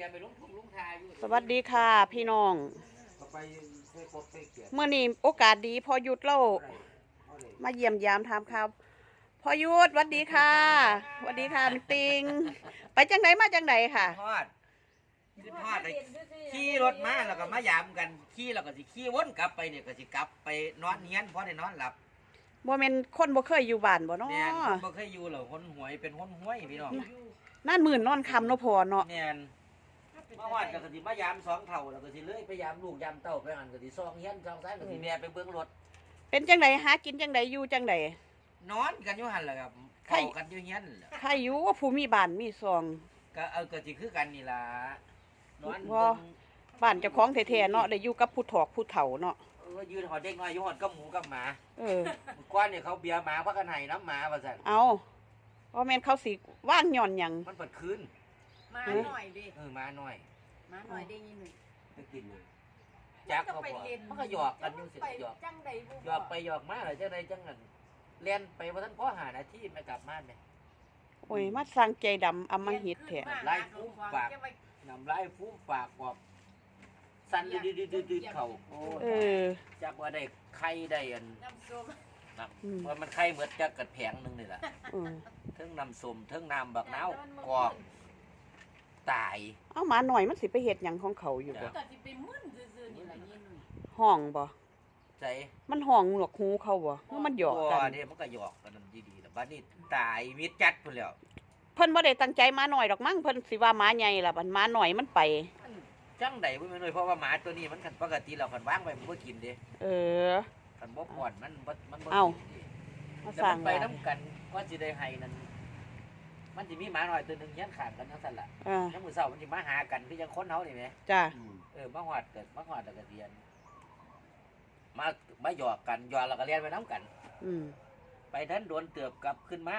เหลียไปลุงทุ่งลุงทาอยู่สวัสดีค่ะ พี่น้องก็ไปใส่กบใส่เกียรติเมื่อนี้โอกาสดีพอหยุดเล่าเอาเลยมาเยี่ยมยามถามข่าวพอหยุดสวัสดีค่ะสวัสดีค่ะมิติง ไปจังไหนมาจังไหนค่ะ ทอดสิทอดเลยขี่รถมาแล้วก็มายามกันขี่แล้วก็สิขี่วนกลับไปเนี่ยก็สิกลับไปนอนเฮียนเพราะได้นอนหลับบ่แม่นคนบ่เคยอยู่บ้านบ่เนาะแม่นคนบ่เคยอยู่หรอกคนหวยเป็นคนหวยพี่น้อง นั่นหมื่นนอนคำเนาะพอเนาะ แม่น มาฮอดก็สิมายามสองเท่าแล้วก็สิเลื่อยไปยามลูกยามเต้าไปหันก็สิซองเฮียนซองซ้ายก็สิแม่ไปเบิ่งรถเป็นจังไหนหากินจังไหนอยู่จังไหนนอนกันอยู่หั่นแหละครับใครเฝ้ากันอยู่เฮียนแหละใครอยู่ว่าผู้มีบ้านมีซองก็เอาก็สิคือกันนี่ล่ะนอนว่าเบิ่งบ้านเจ้าของแท้ๆเนาะได้อยู่กับผู้ถอกผู้เฒ่าเนาะเออยืนหอดเด็กน้อยอยู่หอดกับหมูกับหมาเออก้อนเนี่ยเขาเบียร์หมาพักกันไห้น้ำหมาว่าสั่นเอาว่าแม่นเขาสิว่างหย่อนหยังมันเปิดคืน มาหน่อยดิเออหมาหน่อยมาหน่อยได้ยินหนึ่งจะกินเลยจักเขาบอกมันก็หยอกกันอยู่สิไปหยอกจังใดบุหยอกไปหยอกมาเลยจังใดจังนั้นเรียนไปว่าท่านพ่อหาหน้าที่ไม่กลับบ้านเนี่ยโอ้ยมาสร้างใจดำอำมหิตแท้ไล่ฟุ้งปากนำลายฟูมปากบอกสั่นดืดดืดดืดดืดเขาโอ้เออจักว่าได้ไข่ได้อันน้ำส้มนะอืมว่ามันไข่เหมือนจักกัดแผงหนึงนี่แหละเออเทิงน้ำส้มเทิงน้ำบักนาวกอก ตายเอาหมาหน่อยมันสิไปเฮ็ดหยังของเขาอยู่บ่ก็สิไปมึนซื่อๆนี่ล่ะยินหนึ่งห้องบ่ใจมันห้องหนวกหูเขาบ่หรือมันหยอกกันบ่เนี่ยมันก็หยอกกันดีๆแต่บ้านนี้ตายมิดจัดพุ่นแล้วเพิ่นบ่ได้ตั้งใจหมาหน่อยดอกมั้งเพิ่นสิว่าหมาใหญ่ล่ะบัดหมาหน่อยมันไปมันจังใดบ่แม่นเลยเพราะว่าหมาตัวนี้มันคันปกติเราคันวางไว้มันบ่กินเด้เออคันบ่ป้อนมันบ่มันบ่เอ้ากินเด้มาแต่สร้ามังนไปว่านํกันก่อนสิได้ให้นั่น มันสิมีหมาน้อยตัวหนึงเฮียนข้างกันจังซั่นล่ะเออยามมื้อเช้ามันสิมาหากันคือจังคนเฮานี่แหมจ้าเออมาฮอดเกิดมาฮอดแล้วก็เรียนมามาหยอกกันหยอกแล้วก็เรียนไปนํกัน อืมไปทันโดนเตือบกลับขึ้นมา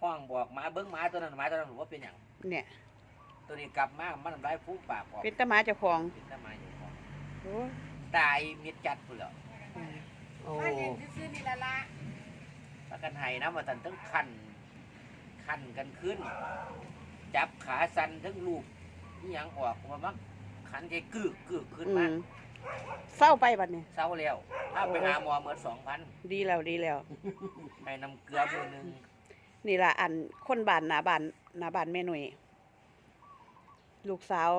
ห้องบอกหมาเบิ้งหมาตัวนั้นหมาตัวนั้นบอกว่าเป็นอย่างเนี่ย ตัวนี้กลับมามันทำร้ายผู้ปากออกเป็นตาหมาเจ้าของเป็นทำไมอยู่ของโอ้ยตายมิดจัดพุ่นแล้วโอ้ มาเล่นซื่อๆนี่ล่ะละถ้ากันไห้นะมาตันทั้งคัน คันกันขึ้น จับขาสันทั้งลูกนี่ยังออกมามักขันใจกึกกึกขึ้นอืมามเศร้าไปบัดนี้ เศร้าแล้วถ้าไปหาหมอเหมือนสองพันดีแล้วดีแล้ว ให้น้ำเกลือมือหนึ่งนี่ล่ะอันคนบ้านหน้าบ้านหน้าบ้านแม่หนุ่ยลูกสาว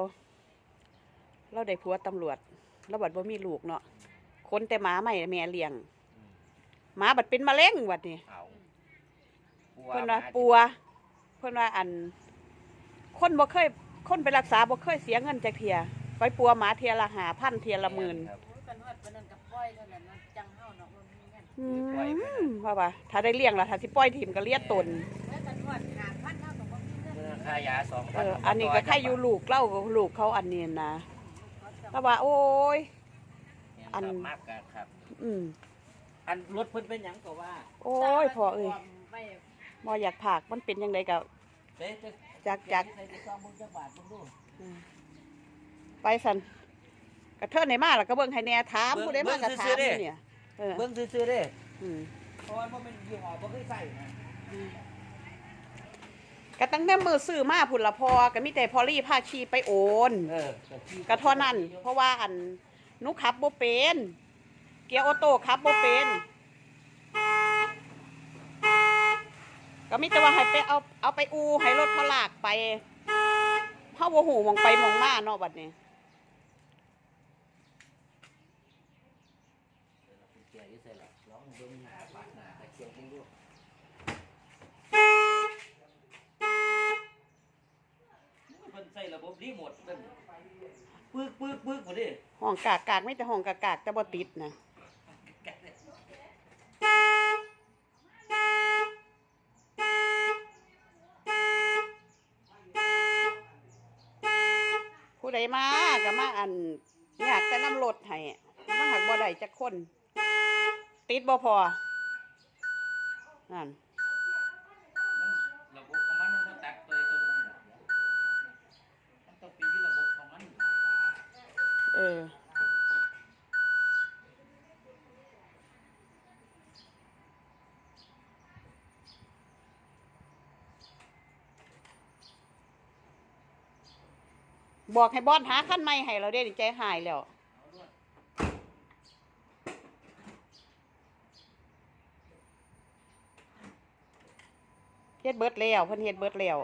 เราได้ผัวตำรวจเราบัดบ่มีลูกเนาะคนแต่หมาใหม่แม่เลี้ยงอืมหมาบัดเป็นมะเร็งบัดนี้เอาปัว เพิ่นว่าหมปัวเพิ่นว่าอัน คนบ่เคย คนไปรักษาบ่เคยเสียเงินจักเทียไปปัวหมาเทียละหาพันเทียละหมื่นครับโอ้ยกันฮอดปานนั้นกับปล่อยเท่านั้นนะจังเฮาเนาะบ่มีเงินอืมว่าว่าถ้าได้เลี้ยงล่ะถ้าสิปล่อยทีมก็เลี้ยตนแล้วกันฮอดหาพันเฮาก็บ่มีเงินเมื่อค่ายาสองเอพันออันนี้ก็ใครอยู่ลูกเล่ากับลูกเขาอันนี้นะแต่ว่าโอ้ย อัอันนมากกันครับ อืมอันรถเพิ่นเป็นหยังก็ว่า โอ้ยพ่อเอ้ยไป บ่อยากผากมันเป็นยังไงกับเด้จะจักจักใส่ซองบุญจักบาทบุญดูไปสันกระเทินในมาแล้วก็เบิ่งให้แหน่ถามผู้ใดมากระถามอยู่เนี่ยเออเบิ่งซื่อๆเด้อืมเพราะว่าบ่เป็นยี่ห้อบ่เคยใส่นะก็ตั้งแต่มือซื้อมาพุ่นละพอก็มีแต่พอลี่พาชีไปโอนเออก็เท่านั้นเพราะว่าอันหนุขับบ่เป็น เกียร์ออโต้ขับบ่เป็น ก็มีแต่ว่าให้ไปเอาเอาไปอูให้รถเขาลากไปเฮาบ่ฮู้หมองไปหมองมาเนาะบัดนี้แกอยู่ใส่ละลองเบิ่งหน้าบาดหน้าตะเกียบเบิ่งดูเพิ่นใส่ระบบรีโมทเพิ่นปึกปึกปึกบ่ดิห้องกากกากไม่แต่ห้องกากกากแต่บ่ติดนะผู้ ใดมาก็มาอันอยากแต่น้ำรถให้มาหักบ่ได้จักคนติดบ่พอนั่นมันระบบของมันมันบ่ตัดตัวตัวนึงน่ะมันต้องเป็นอยู่ระบบของมัน เออ บอกให้บอนหาขั้นใหม่ให้เราได้ใจหายแล้วเฮ็ดเบิดแล้วเพิ่นเฮ็ดเบิดแล้ว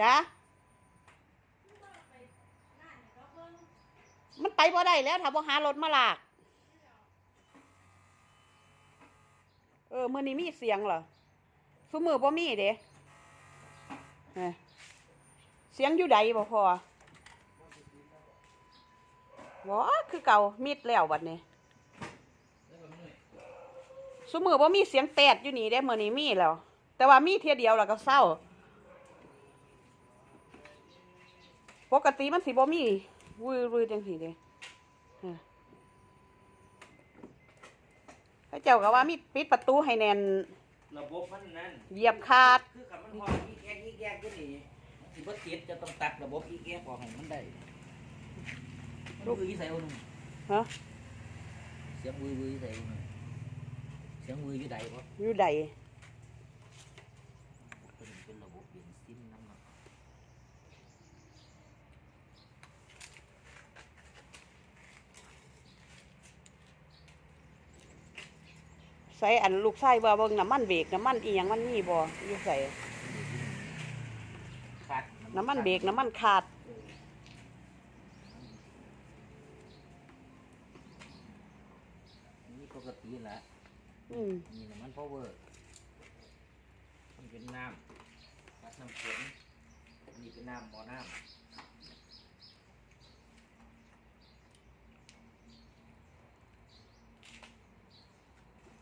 จ้ามันไปบ่ได้แล้วถ้าบ่หารถมาลาก เออมื้อนี้มีเสียงเหรอซุมือบ่มีเด้ เอ้ยเสียงอยู่ใดบ่พอว้าคือเก่ามิดแล้วบัดนี้ซุมื้อบ่มีเสียงแตดอยู่นี่เด้มื้อนี้มีแล้ว แต่ว่ามีเทียเดียวแล้วก็เศร้า ปกติมันสิบ่มีวือวือจังซี่เด้เออพระเจ้าก็ว่ามีปิดประตูให้แน่น ระบบมันนั่น เหยียบขาด คือกับมันพออีแกกอีแกกก็นี่ สิบ่ติดจะต้องตัดระบบอีแกกออกให้มันได้ลูกวือยี่ใส่เอาหนุ่มฮะเสียงวือวือยี่ใส่เอาหนุ่มเสียงวืออยู่ใดบ่อยู่ใดเป็นเป็นระบบเบนซินน้ำมันใส่อันลูกไส้ว่าเบิ่งน้ำมันเบรกน้ำมันอีหยังมันมีบ่อยู่ใส่ขาด น้ำมันเบรกน้ำมันขาด นี่ปกติแหละอืมนี่น้ำมันพาวเวอร์มันเป็นน้ำตัดน้ำฝนอันนี่เป็นน้ำบ่อน้ำ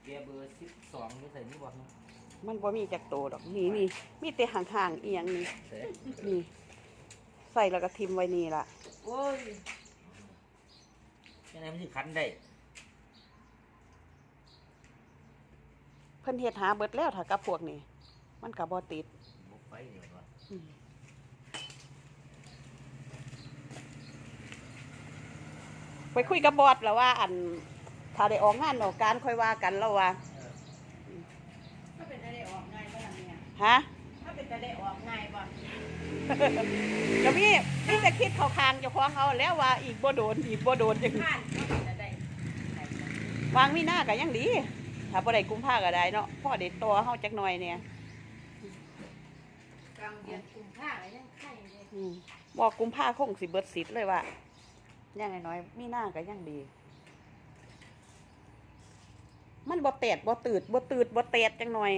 เบียร์เบอร์สิบสองนี่ใส่นี่บ่เนาะ มันบ่มีจักโตดอกนี่นี่มีแต่ห่างๆอีหยังนี่ใส่นี่ ใส่แล้วก็ทิมไว้นี่ล่ะโอ้ยยังไงมันสิคันได้เพิ่นเฮ็ดหาเบิดแล้วถ้ากับพวกนี้มันก็บ่ติดบุกไฟเดี๋ยวก่อนอืมไปคุยกับบอสแล้วว่า อันถ้าได้ออกงานออกการค่อยว่ากันแล้วว่า ถ้าเป็นอะไรออกง่ายบ้างเนี่ย ฮะถ้าเป็นอะไรออกง่ายบ้างก็มีมีแต่คิดเข้าคางเจ้าของเขาแล้วว่าอีกบ่โดนอีกบ่โดนจังผ่านก็เป็นอะไรวางมีหน้าก็ยังดีถ้าบ่ได้กุมภาก็ได้เนาะพ่อได้ตัวเฮาจักหน่อยเนี่ยกลางเดือนกุมภาพันธ์ยังไข่เลยอืมบอกกุมภาคงสิเบิดสิทธิ์เลยว่าอย่างน้อยๆมีหน้าก็ยังดีมันบ่แตดบ่ตืดบ่ตืดบ่แตดจังหน่อย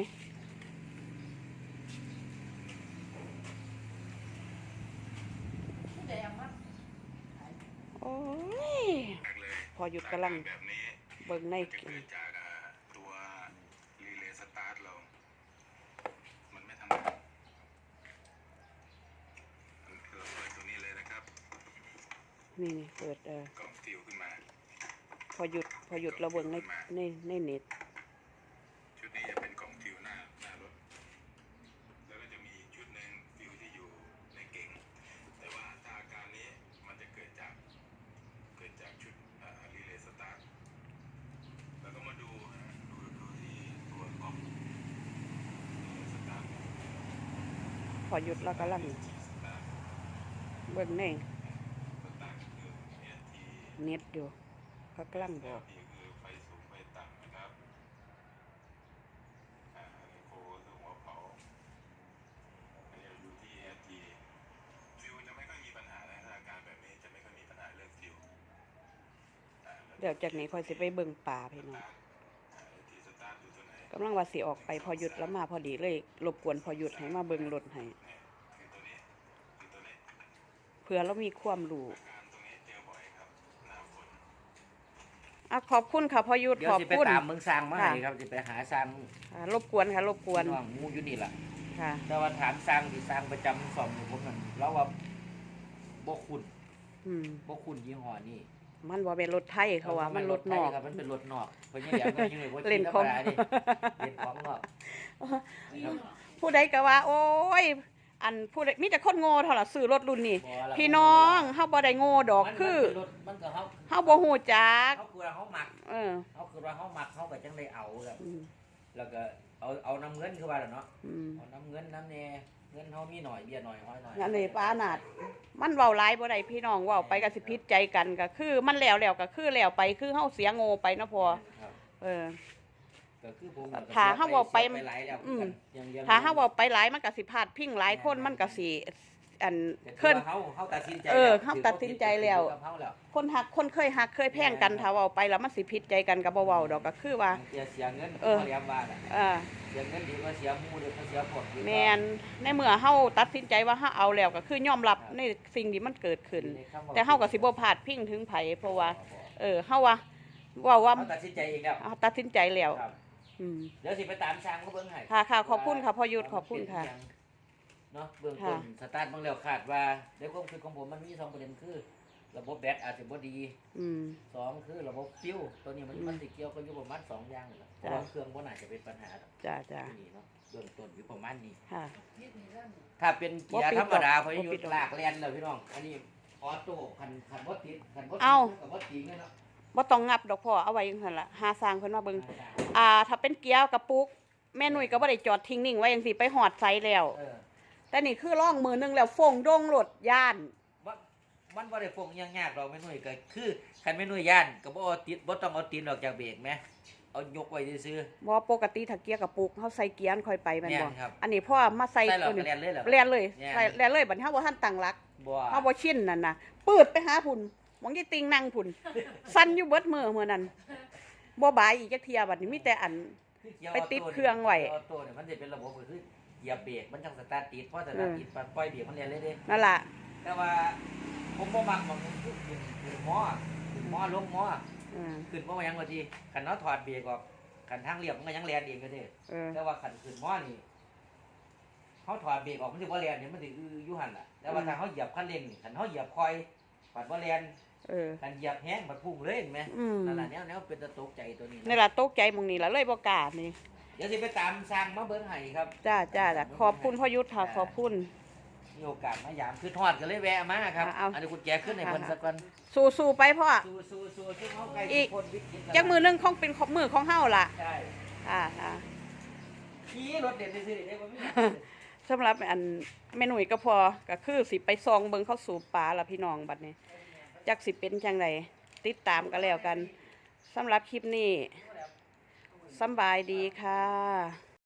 ผู้ใดเอามา โอ้ย พอหยุดกำลังแบบนี้เบิ่งในจะเกิดจากอ่าตัวรีเลย์สตาร์ทเรา มันไม่ทำงานเราเปิดตัวนี้เลยนะครับนี่นี่เปิดเออกล่องฟิวขึ้นมา พอหยุดพอหยุดเราเบิ่งในในในเน็ต ชุดนี้จะเป็นกล่องฟิวหน้าหน้ารถ แล้วก็จะมีอีกชุดหนึ่งฟิวที่อยู่ในเก๋ง แต่ว่าถ้าอาการนี้มันจะเกิดจาก เกิดจากชุดรีเลย์สตาร์ท แล้วก็มาดูนะดูดูที่ตัวกล่องรีเลย์สตาร์ท พอหยุดเรากำลังสตาร์ทเบิ่งในสตาร์ทคือเนี่ยที่เน็ตอยู่เขากำลังบอกนี่คือไฟสูงไฟต่ำนะครับอ่าอันนี้โคคือหัวเผาอันนี้เราดูที่ AT ฟิวจะไม่ค่อยมีปัญหานะถ้าอาการแบบนี้จะไม่ค่อยมีปัญหาเรื่องฟิวอ่าแล้เดี๋ยวจากนี้พอยสิไปเบิ่งป่าพี่น้อง กำลังว่าสิออกไปพอหยุดแล้วมาพอดีเลยรบกวนพอหยุดให้มาเบิ่งรถให้เนี่ยคือตัวนี้คือตัวนี้เพื่อเรามีความรู้อาการตรงนี้เจอบ่อยครับหน้าฝนอะขอบคุณค่ะพอหยุดเดี๋ยขวอบสิไปคุณตามเมืองสร้างมาให้ค่ะครับสิไปหาสร้างอ่ารบกวนค่ะรบกวนน้องหมูอยู่นี่ล่ะ ค่ะ แต่ว่าถามสร้างที่สร้างประจำสอบอยู่ผมนั่นเราว่าบ่คุณอืม บ่คุณยี่ห้อนี้ มันว่าเป็นรถไทยเขาว่ามันรถนอกครับมันเป็นรถนอกเพราะยังเดี๋ยวมันอยู่ในบ่เล่นของธรรมดาดิเล่นของนอกวิ่งเหรอผู้ใดก็ว่า โอ้ยอันผู้ใดมีแต่คนโง่เท่าล่ะซื้อรถรุ่นนี้บ่ล่ะพี่น้องเฮาบ่ได้โง่ดอกมันคือมันเป็นรถมันก็เฮาเฮาบ่ฮู้จักเฮาคือว่าเฮามักเออเฮาคือว่าเฮามักเฮาก็จังได้เอาครับอืมแล้วก็เอาเอาน้ำเงินคือว่าล่ะเนาะอืมเอาน้ำเงินน้ำแน่ เงินเฮามีหน่อยเบี้ยหน่อยห้อยหน่อยอันนี้ป้านาด มันเว้าหลายบ่ได้พี่น้องเว้าไปก็สิผิดใจกันก็คือ มันแล้วแล้วก็คือแล้วไปคือเฮาเสียโง่ไปเนาะพอครับเออ ก็คือผมถ้าเฮาเว้าไป สียหลายแล้วอืมอย่างดียวถ้าเฮาเว้าไปหลายมันก็สิพลาดพิงหลายคนมันก็สิ อันแต่ถือเคินว่าเฮาเฮาตัดสินใจเออแล้วเฮาตัดสินใจแล้วถือกับเฮาแล้วคนหักคนเคยหักเคยแพงกันถ้าเว้าไปแล้วมันสิผิดใจกันก็บ่เว้าดอกก็คือว่าบางทีเสียเงินเออเขาเรียกว่าน่ะเออเสียเงินดีกว่าเสียหมู่หรือว่าเสียผลดีกว่าแม่นในเมื่อเฮาตัดสินใจว่าเฮาเอาแล้วก็คือยอมรับในสิ่งที่มันเกิดขึ้นในคำว่แต่เฮาก็สิบ่พลาดพิงถึงไผเพราะว่า เออเฮาว่าเว่าว่าเฮาตัดสินใจเองแล้วเฮาตัดสินใจแล้วครับอืมเดี๋ยวสิไปตามช้างเขาเบิ่งให้ค่ะค่ะขอบคุณค่ะพ่อยุทธขอบคุณค่ะ เนาะเบื้องต้นสตาร์ทเบิ่งแล้วคาดว่าในความคิดของผมมันมีสองประเด็นคือ ระบบแบตอาจจะบ่ดีอืม สองคือระบบฟิวตัวนี้มันอืมมันสิเกี่ยวกันอยู่ประมาณสองอย่างนี่แหละเพจ้ะ ราะว่าเครื่องบ่น่าจะเป็นปัญหาดอกจ้าจ้าที่นี่เนาะเบื้องต้นอยู่ประมาณนี้ ค่ะนิดนี้เรื่องถ้าเป็นเกียบ่ร์ปิดธรรมดาดอกพอบ่ยุปิดดดอกลากแล่นเลยพี่น้องอันนี้ออโต้คันคันบ่ติดคันบ่ติดเอ้า คันบ่ติดเนี่ยเนาะบ่ต้องงับดอกพ่อเอาไว้จังซั่นล่ะหาสร้างเพิ่นมาเบิ่งอ่า ถ้าเป็นเกียร์กระปุก แม่นุ่ยก็บ่ได้จอดทิ้งนิ่งไว้จังซี่ไปหอดไซแล้ว เออ แต่นี่คือร่องมือหนึงแล้วฟงดงรถย่านบ่มันบ่ได้ฟงอิหยังยากดอกแม่นุ่ยก็คือคันแม่นุ่ยย่านก็บ่เอาติดบ่ต้องเอาตีนออกจากเบรกแหมเอายกไว้ซื่อ บ่ปกติถ้าเกียร์กระปุกเฮาใส่เกียร์มันค่อยไปแม่นบ่แม่นครับอันนี้พ่อมาๆใส่ใส่แล้วตัวก็นี้เรียนเลยเหรอเรียนเลยแม่น ใส่เรียนเลยบัดนี้เฮาบ่ทันตั้งหลักบ่เฮาบ่ชินนั่นน่ะปืดไปหาพุ่นหมองยี่ติงนั่งพุ่นสั่นอยู่เบิดมือมื้อนั้นบ่บายอีกจักเที่ยบัดนี้มีแต่อัน คือเกียไปติดเครื่องไว้ ออโต้เนี่ยมันจะเป็นระบบก็คือเห ยียบเบรกมันจังสตาร์ทติดพอสตาร์ทติดปั๊บปล่อยเบรกมันเรียนเลยเด้นั่นล่ะ แต่ว่าผมบ่มักมันคือขึ้นขึ้นหม้อขึ้นหม้อลงหม้ออืมขึ้นหม้อยังว่าทีคันเนาะถอดเบรกออกคันทางเรียบมันก็ยังแล่นเองก็เด้เออแต่ว่าคันขึ้นหม้อนี่เขาถอดเบรกออกมันสิบ่แล่นเนี่ยมันสิอื้ออยู่หั่นล่ะแต่ว่าถ้าเขาเหยียบคันเร่งนี่คันเขาเหยียบคอยปัดบ่แล่นเออ คันเหยียบแห้งมันพุ่งเลยเห็นไหมอืม นั่นล่ะแนวแนวเป็นตะตกใจตัวนี้นะนี่ล่ะตกใจหมองนี้ล่ะเลยบ่กล้านี่ เดี๋ยวสิไปตามสร้างมาเบิ่งให้ครับจ้าจ้าจ้าขอบคุณพ่อยุทธค่ะขอบคุณ มีโอกาสมายามคือทอดกันเลยแวะมาครับเอาอันนี้กุญแจขึ้นในเพิ่นสักก่อนสู้ๆไปพ่อ สู้สู้สู้สู้เขาใกล้อีกพ้นวิกฤตแล้วจักมือหนึงคงเป็นขอบมือของเฮาล่ะใช่อ่าอ่า ขี่รถเด็ดซื้อๆได้บ่มีสำหรับอันแม่หนุ่ยก็พอก็คือสิไปซองเบิ่งเข้าสู่ป่าละพี่น้องบัดนี้ จักสิเป็นจังไดติดตามกันแล้วกันสำหรับคลิปนี้ สำบายดีค่ะ